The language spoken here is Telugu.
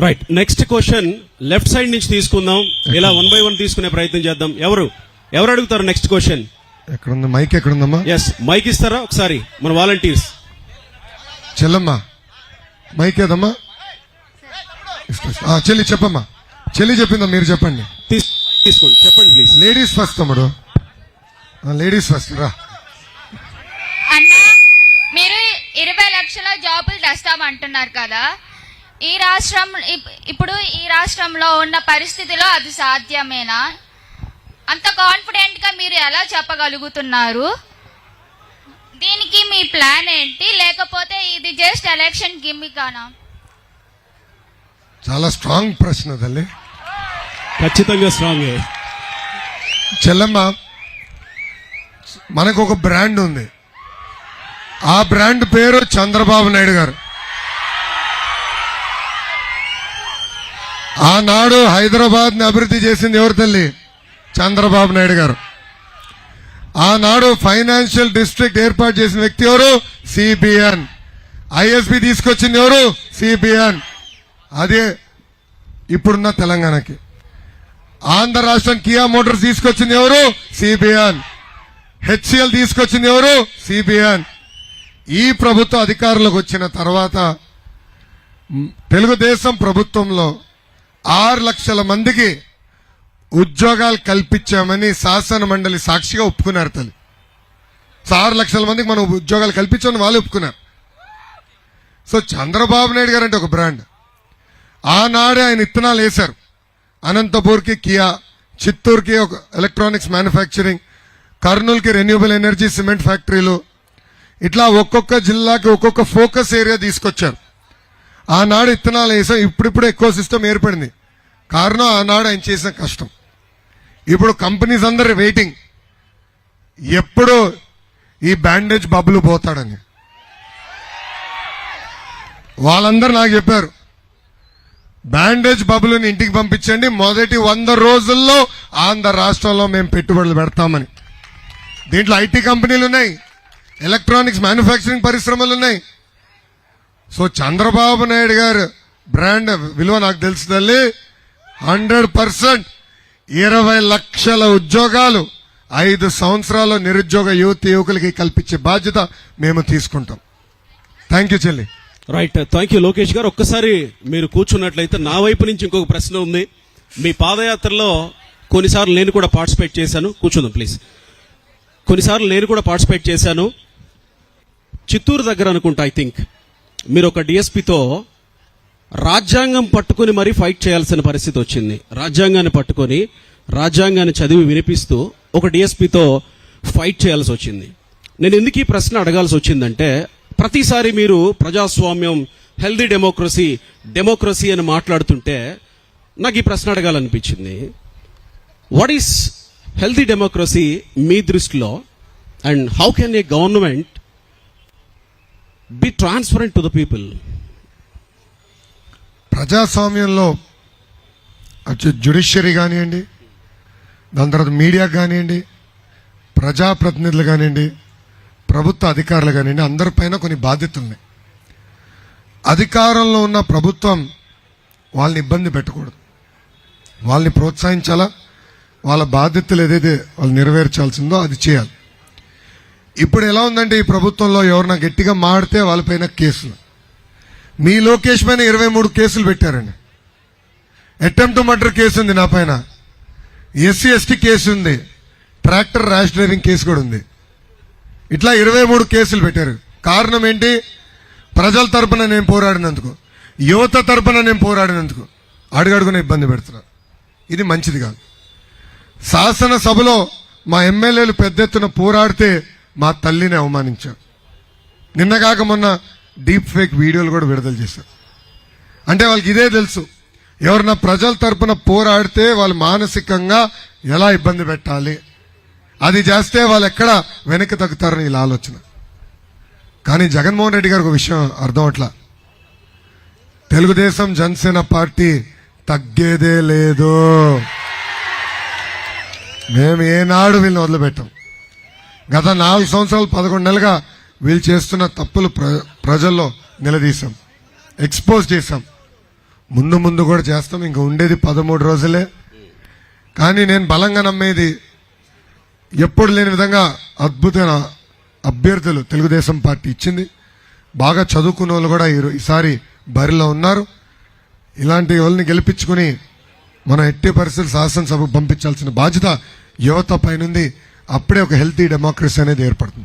Right next question left side నుంచి తీసుకుందాం. ఇలా వన్ బై వన్ తీసుకునే ప్రయత్నం చేద్దాం. ఎవరు? ఎవరు అడుగుతారు నెక్స్ట్ క్వశ్చన్ ఎక్కడుంది? మైక్ ఎక్కడుందమ్మా? ఎస్ మైక్ ఇస్తారా? ఒకసారి. మన వాలంటీర్స్ చెల్లమ్మా. మైక్ ఏదమ్మా? ఆ, చెల్లి చెప్పమ్మా. చెల్లి చెప్పిందా? మీరు చెప్పండి. తీసుకోండి. చెప్పండి ప్లీజ్ లేడీస్ ఫస్ట్ తమ్ముడు. లేడీస్ ఫస్ట్ రా. అన్న మీరు ఇరవై లక్షల జాబులు తెస్తామంటున్నారు కదా. ఈ రాష్ట్రం ఇప్- ఇప్పుడు ఈ రాష్ట్రంలో ఉన్న పరిస్థితిలో అది సాధ్యమేనా? అంత కాన్ఫిడెంట్గా మీరు ఎలా చెప్పగలుగుతున్నారు? దీనికి మీ ప్లాన్ ఏంటి? లేకపోతే ఇది జస్ట్ ఎలక్షన్ గిమ్మికానా? చాలా స్ట్రాంగ్ ప్రశ్న తల్లి. ఖచ్చితంగా స్ట్రాంగ్. చెల్లమ్మ మనకు ఒక బ్రాండ్ ఉంది. ఆ బ్రాండ్ పేరు చంద్రబాబు నాయుడు గారు. ఆనాడు హైదరాబాద్ని అభివృద్ధి చేసింది ఎవరు తల్లి? చంద్రబాబు నాయుడు గారు. ఆనాడు ఫైనాన్షియల్ డిస్ట్రిక్ట్ ఏర్పాటు చేసిన వ్యక్తి ఎవరు? సిబిఎన్. ఐఎస్బి తీసుకొచ్చింది ఎవరు? సిబిఎన్. అదే ఇప్పుడున్న తెలంగాణకి. ఆంధ్ర రాష్ట్రం కియా మోటార్స్ తీసుకొచ్చింది ఎవరు? సిబిఎన్. హెచ్సిఎల్ తీసుకొచ్చింది ఎవరు? సిబిఎన్. ఈ ప్రభుత్వ అధికారంలోకి వచ్చిన తర్వాత తెలుగుదేశం ప్రభుత్వంలో ఆరు లక్షల మందికి ఉద్యోగాలు కల్పించామని శాసన మండలి సాక్షిగా ఒప్పుకున్నారు తల్లి. ఆరు లక్షల మందికి మనం ఉద్యోగాలు కల్పించామని వాళ్ళు ఒప్పుకున్నారు. సో చంద్రబాబు నాయుడు గారు అంటే ఒక బ్రాండ్. ఆనాడే ఆయన ఇత్తనాలు వేశారు. అనంతపూర్కి కియా చిత్తూరుకి ఒక ఎలక్ట్రానిక్స్ మ్యానుఫ్యాక్చరింగ్ కర్నూలుకి రెన్యూబుల్ ఎనర్జీ సిమెంట్ ఫ్యాక్టరీలు ఇట్లా ఒక్కొక్క జిల్లాకి ఒక్కొక్క ఫోకస్ ఏరియా తీసుకొచ్చారు. ఆనాడు ఇత్తనాలు వేసాం ఇప్పుడిప్పుడు ఎక్కువ సిస్టమ్ ఏర్పడింది. కారణం ఆనాడు ఆయన చేసిన కష్టం. ఇప్పుడు కంపెనీస్ అందరు వెయిటింగ్ ఎప్పుడు ఈ బ్యాండేజ్ బబ్బులు పోతాడని. వాళ్ళందరూ నాకు చెప్పారు బ్యాండేజ్ బబ్బులను ఇంటికి పంపించండి మొదటి వంద రోజుల్లో ఆంధ్ర రాష్ట్రంలో మేము పెట్టుబడులు పెడతామని. దీంట్లో ఐటీ కంపెనీలు ఉన్నాయి ఎలక్ట్రానిక్స్ మ్యానుఫ్యాక్చరింగ్ పరిశ్రమలు ఉన్నాయి సో చంద్రబాబు నాయుడు గారు బ్రాండ్ విలువ నాకు తెలుసు తల్లి. హండ్రెడ్ పర్సెంట్ ఇరవై లక్షల ఉద్యోగాలు ఐదు సంవత్సరాలు నిరుద్యోగ యువతి యువకులకి కల్పించే బాధ్యత మేము తీసుకుంటాం. థ్యాంక్ యూ చెల్లి. Right thank you Lokesh garu. ఒక్కసారి మీరు కూర్చున్నట్లయితే నా వైపు నుంచి ఇంకొక ప్రశ్న ఉంది. మీ పాదయాత్రలో కొన్నిసార్లు నేను కూడా పార్టిసిపేట్ చేశాను. కూర్చుందాం ప్లీజ్ కొన్నిసార్లు నేను కూడా పార్టిసిపేట్ చేశాను. చిత్తూరు దగ్గర అనుకుంటా ఐ థింక్ మీరు ఒక డిఎస్పితో రాజ్యాంగం పట్టుకొని మరీ ఫైట్ చేయాల్సిన పరిస్థితి వచ్చింది. రాజ్యాంగాన్ని పట్టుకొని రాజ్యాంగాన్ని చదివి వినిపిస్తూ ఒక డిఎస్పితో ఫైట్ చేయాల్సి వచ్చింది. నేను ఎందుకు ఈ ప్రశ్న అడగాల్సి వచ్చిందంటే ప్రతిసారి మీరు ప్రజాస్వామ్యం హెల్దీ డెమోక్రసీ డెమోక్రసీ అని మాట్లాడుతుంటే నాకు ఈ ప్రశ్న అడగాలనిపించింది. వాట్ ఈస్ హెల్దీ డెమోక్రసీ మీ దృష్టిలో? And how can a government be transparent to the people ప్రజాస్వామ్యంలో జ్యుడిషియరీ కానివ్వండి దాని తర్వాత మీడియా కానివ్వండి ప్రజాప్రతినిధులు కానివ్వండి ప్రభుత్వ అధికారులు కానివ్వండి అందరిపైన కొన్ని బాధ్యతలు ఉన్నాయి. అధికారంలో ఉన్న ప్రభుత్వం వాళ్ళని ఇబ్బంది పెట్టకూడదు. వాళ్ళని ప్రోత్సహించాలా? వాళ్ళ బాధ్యతలు ఏదైతే వాళ్ళు నెరవేర్చాల్సిందో అది చేయాలి. ఇప్పుడు ఎలా ఉందంటే ఈ ప్రభుత్వంలో ఎవరన్నా గట్టిగా మాడితే వాళ్ళపైన కేసులు. మీ లోకేష్ పైన ఇరవై మూడు కేసులు పెట్టారండి. అటెంప్ట్ మర్డర్ కేసు ఉంది నా పైన. ఎస్సీ ఎస్టీ కేసు ఉంది. ట్రాక్టర్ ర్యాష్ డ్రైవింగ్ కేసు కూడా ఉంది. ఇట్లా ఇరవై మూడు కేసులు పెట్టారు. కారణం ఏంటి? ప్రజల తరపున నేను పోరాడినందుకు. యువత తరపున నేను పోరాడినందుకు. అడుగడుగున ఇబ్బంది పెడుతున్నా. ఇది మంచిది కాదు. శాసనసభలో మా ఎమ్మెల్యేలు పెద్ద ఎత్తున పోరాడితే మా తల్లిని అవమానించారు. నిన్నగాక మొన్న డీప్ ఫేక్ వీడియోలు కూడా విడుదల చేశారు. అంటే వాళ్ళకి ఇదే తెలుసు. ఎవరన్నా ప్రజల తరపున పోరాడితే వాళ్ళు మానసికంగా ఎలా ఇబ్బంది పెట్టాలి? అది చేస్తే వాళ్ళు ఎక్కడ వెనక్కి తగ్గుతారని ఇలా ఆలోచన. కానీ జగన్మోహన్ రెడ్డి గారికి ఒక విషయం అర్థం అట్లా. తెలుగుదేశం జనసేన పార్టీ తగ్గేదే లేదు. మేము ఏనాడు వీళ్ళని వదిలిపెట్టాం. గత నాలుగు సంవత్సరాలు పదకొండు నెలలుగా వీళ్ళు చేస్తున్న తప్పులు ప్ర ప్రజల్లో నిలదీశాం. ఎక్స్పోజ్ చేశాం. ముందు ముందు కూడా చేస్తాం. ఇంకా ఉండేది పదమూడు రోజులే. కానీ నేను బలంగా నమ్మేది ఎప్పుడు లేని విధంగా అద్భుతమైన అభ్యర్థులు తెలుగుదేశం పార్టీ ఇచ్చింది. బాగా చదువుకున్న వాళ్ళు కూడా ఈ- ఈసారి బరిలో ఉన్నారు. ఇలాంటి వాళ్ళని గెలిపించుకుని మనం ఎట్టి పరిస్థితులు శాసనసభకు పంపించాల్సిన బాధ్యత యువత పైనుంది. అప్పుడే ఒక హెల్తీ డెమోక్రసీ అనేది ఏర్పడుతుంది